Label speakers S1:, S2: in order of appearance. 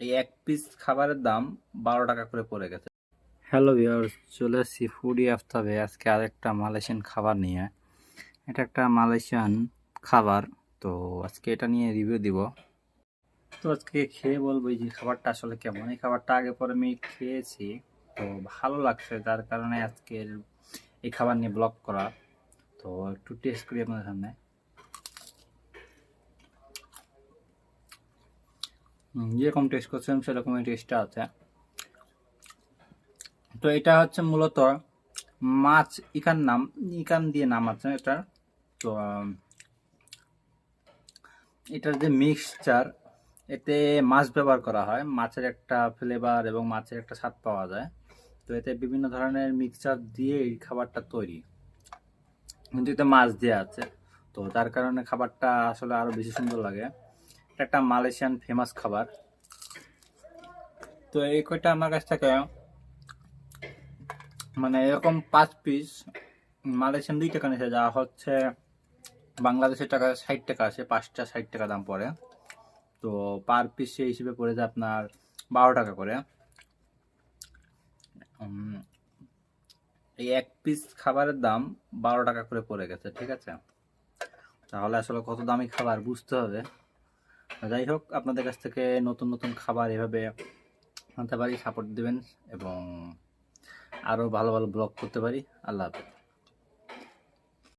S1: এই এক পিস খাবারের দাম বারো টাকা করে পড়ে গেছে। হ্যালো ভিউয়ার্স চলে এসেছি ফুডি আফতাবে আজকে আরেকটা মালয়েশিয়ান খাবার নিয়ে। এটা একটা মালয়েশিয়ান খাবার। তো আজকে এটা নিয়ে রিভিউ দিব। তো আজকে খেয়ে বলব যে খাবারটা আসলে কেমন। এই খাবারটা আগে পরে আমি খেয়েছি। তো ভালো লাগছে যার কারণে আজকের এই খাবার নিয়ে ব্লগ করা। তো একটু টেস্ট করি আপনাদের সামনে। যেরকম টেস্ট করছিলাম, সেরকমই টেস্টটা আছে। তো এটা হচ্ছে মূলত মাছ ইকান নাম, ইকান দিয়ে নাম আছে এটা। তো এটার যে মিক্সচার এতে মাছ ব্যবহার করা হয়। মাছের একটা ফ্লেভার এবং মাছের একটা স্বাদ পাওয়া যায়। তো এতে বিভিন্ন ধরনের মিক্সচার দিয়ে এই খাবারটা তৈরি। কিন্তু এতে মাছ দেওয়া আছে। তো তার কারণে খাবারটা আসলে আরও বেশি সুন্দর লাগে। একটা মালয়েশিয়ান ফেমাস খাবার। তো এই কয়টা আমার কাছ থেকে মানে এরকম পাঁচ পিস মালয়েশিয়ান দুই টাকা নিচে যা হচ্ছে বাংলাদেশের টাকা ষাট টাকা আছে, পাঁচটা ষাট টাকা দাম পড়ে। তো পার পিস সেই হিসেবে পড়ে যায় আপনার বারো টাকা করে। এই এক পিস খাবারের দাম বারো টাকা করে পড়ে গেছে, ঠিক আছে? তাহলে আসলে কত দামি খাবার, বুঝতে হবে। যাই হোক, আপনাদের কাছ থেকে নতুন নতুন খাবার এভাবে আনতে পারি সাপোর্ট দেবেন এবং আরও ভালো ভালো ব্লগ করতে পারি। আল্লাহ হাফেজ।